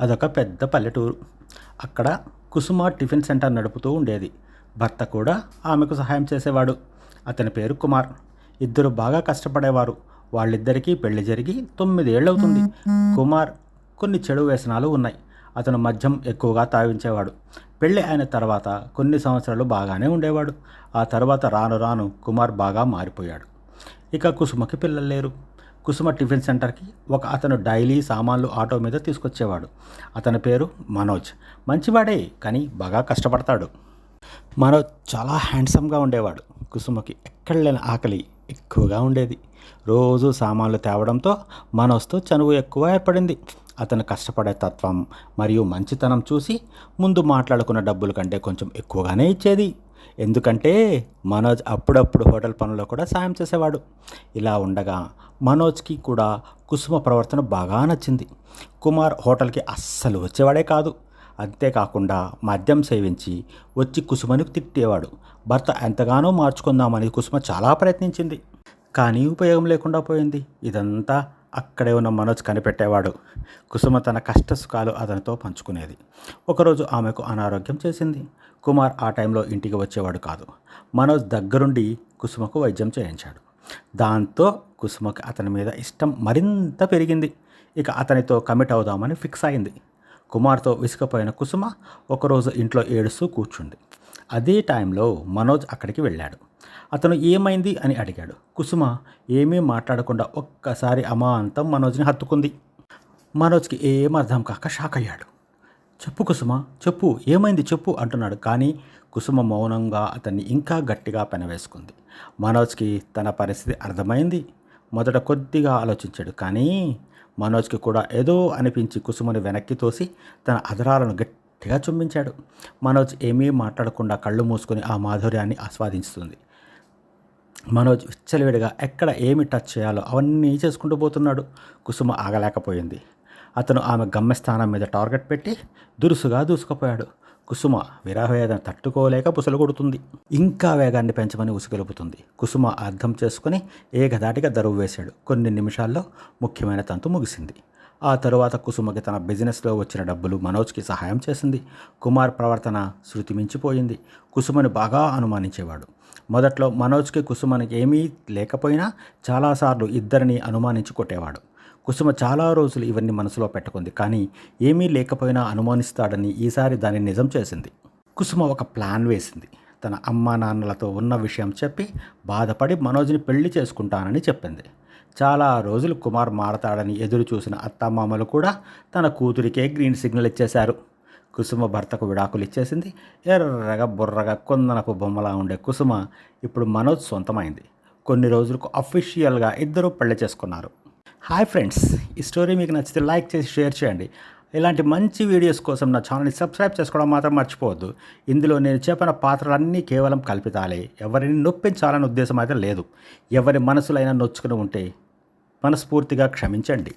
అదొక పెద్ద పల్లెటూరు. అక్కడ కుసుమ టిఫిన్ సెంటర్ నడుపుతూ ఉండేది. భర్త కూడా ఆమెకు సహాయం చేసేవాడు. అతని పేరు కుమార్. ఇద్దరు బాగా కష్టపడేవారు. వాళ్ళిద్దరికీ పెళ్ళి జరిగి తొమ్మిదేళ్ళవుతుంది. కుమార్ కొన్ని చెడు వ్యసనాలు ఉన్నాయి. అతను మద్యం ఎక్కువగా తాగించేవాడు. పెళ్ళి అయిన తర్వాత కొన్ని సంవత్సరాలు బాగానే ఉండేవాడు. ఆ తర్వాత రాను రాను కుమార్ బాగా మారిపోయాడు. ఇక కుసుమకి పిల్లలు లేరు. కుసుమ టిఫిన్ సెంటర్కి ఒక అతను డైలీ సామాన్లు ఆటో మీద తీసుకొచ్చేవాడు. అతని పేరు మనోజ్. మంచివాడే కానీ బాగా కష్టపడతాడు. మనోజ్ చాలా హ్యాండ్సమ్గా ఉండేవాడు. కుసుమకి ఎక్కడ లేని ఆకలి ఎక్కువగా ఉండేది. రోజు సామాన్లు తేవడంతో మనోజ్తో చనువు ఎక్కువ ఏర్పడింది. అతను కష్టపడే తత్వం మరియు మంచితనం చూసి ముందు మాట్లాడుకున్న డబ్బుల కంటే కొంచెం ఎక్కువగానే ఇచ్చేది. ఎందుకంటే మనోజ్ అప్పుడప్పుడు హోటల్ పనుల్లో కూడా సాయం చేసేవాడు. ఇలా ఉండగా మనోజ్కి కూడా కుసుమ ప్రవర్తన బాగా నచ్చింది. కుమార్ హోటల్కి అస్సలు వచ్చేవాడే కాదు. అంతేకాకుండా మద్యం సేవించి వచ్చి కుసుమని తిట్టేవాడు. భర్త ఎంతగానో మార్చుకుందామని కుసుమ చాలా ప్రయత్నించింది. కానీ ఉపయోగం లేకుండా పోయింది. ఇదంతా అక్కడే ఉన్న మనోజ్ కనిపెట్టేవాడు. కుసుమ తన కష్ట సుఖాలు అతనితో పంచుకునేది. ఒకరోజు ఆమెకు అనారోగ్యం చేసింది. కుమార్ ఆ టైంలో ఇంటికి వచ్చేవాడు కాదు. మనోజ్ దగ్గరుండి కుసుమకు వైద్యం చేయించాడు. దాంతో కుసుమకు అతని మీద ఇష్టం మరింత పెరిగింది. ఇక అతనితో కమిట్ అవుదామని ఫిక్స్ అయింది. కుమార్తో విసుకపోయిన కుసుమ ఒకరోజు ఇంట్లో ఏడుస్తూ కూర్చుంది. అదే టైంలో మనోజ్ అక్కడికి వెళ్ళాడు. అతను ఏమైంది అని అడిగాడు. కుసుమ ఏమీ మాట్లాడకుండా ఒక్కసారి అమాంతం మనోజ్ని హత్తుకుంది. మనోజ్కి ఏం అర్థం కాక షాక్ అయ్యాడు. చెప్పు కుసుమ చెప్పు ఏమైంది చెప్పు అంటున్నాడు. కానీ కుసుమ మౌనంగా అతన్ని ఇంకా గట్టిగా పెనవేసుకుంది. మనోజ్కి తన పరిస్థితి అర్థమైంది. మొదట కొద్దిగా ఆలోచించాడు. కానీ మనోజ్కి కూడా ఏదో అనిపించి కుసుమని వెనక్కి తోసి తన అధరాలను గట్టిగా చుంబించాడు మనోజ్ ఏమీ మాట్లాడకుండా కళ్ళు మూసుకొని ఆ మాధుర్యాన్ని ఆస్వాదిస్తుంది మనోజ్ విచ్చలవిడిగా ఎక్కడ ఏమి టచ్ చేయాలో అవన్నీ చేసుకుంటూ పోతున్నాడు. కుసుమ ఆగలేకపోయింది. అతను ఆమె గమ్యస్థానం మీద టార్గెట్ పెట్టి దురుసుగా దూసుకుపోయాడు. కుసుమ విరహవేదన తట్టుకోలేక పుసలు కొడుతుంది. ఇంకా వేగాన్ని పెంచమని ఉసుగొలుపుతుంది. కుసుమ అర్థం చేసుకుని ఏకదాటిగా దరువు వేశాడు. కొన్ని నిమిషాల్లో ముఖ్యమైన తంతు ముగిసింది. ఆ తరువాత కుసుమకి తన బిజినెస్లో వచ్చిన డబ్బులు మనోజ్కి సహాయం చేసింది. కుమార్ ప్రవర్తన శృతి మించిపోయింది. కుసుమని బాగా అనుమానించేవాడు. మొదట్లో మనోజ్కి కుసుమనికి ఏమీ లేకపోయినా చాలాసార్లు ఇద్దరిని అనుమానించి కొట్టేవాడు. కుసుమ చాలా రోజులు ఇవన్నీ మనసులో పెట్టుకుంది. కానీ ఏమీ లేకపోయినా అనుమానిస్తాడని ఈసారి దాన్ని నిజం చేసింది. కుసుమ ఒక ప్లాన్ వేసింది. తన అమ్మా నాన్నలతో ఉన్న విషయం చెప్పి బాధపడి మనోజ్ని పెళ్ళి చేసుకుంటానని చెప్పింది. చాలా రోజులు కుమార్ మారతాడని ఎదురు చూసిన అత్తమామలు కూడా తన కూతురికే గ్రీన్ సిగ్నల్ ఇచ్చేశారు. కుసుమ భర్తకు విడాకులు ఇచ్చేసింది. ఎర్రగా బుర్రగా కొందనపు బొమ్మలా ఉండే కుసుమ ఇప్పుడు మనోజ్ సొంతమైంది. కొన్ని రోజులకు అఫీషియల్గా ఇద్దరూ పెళ్ళి చేసుకున్నారు. హాయ్ ఫ్రెండ్స్ ఈ స్టోరీ మీకు నచ్చితే లైక్ చేసి షేర్ చేయండి. ఇలాంటి మంచి వీడియోస్ కోసం నా ఛానల్ని సబ్స్క్రైబ్ చేసుకోవడం మాత్రం మర్చిపోవద్దు. ఇందులో నేను చెప్పిన పాత్రలన్నీ కేవలం కల్పితాలే. ఎవరిని నొప్పించాలనే ఉద్దేశం అయితే లేదు. ఎవరి మనసులైనా నొచ్చుకుని ఉంటే మనస్ఫూర్తిగా క్షమించండి.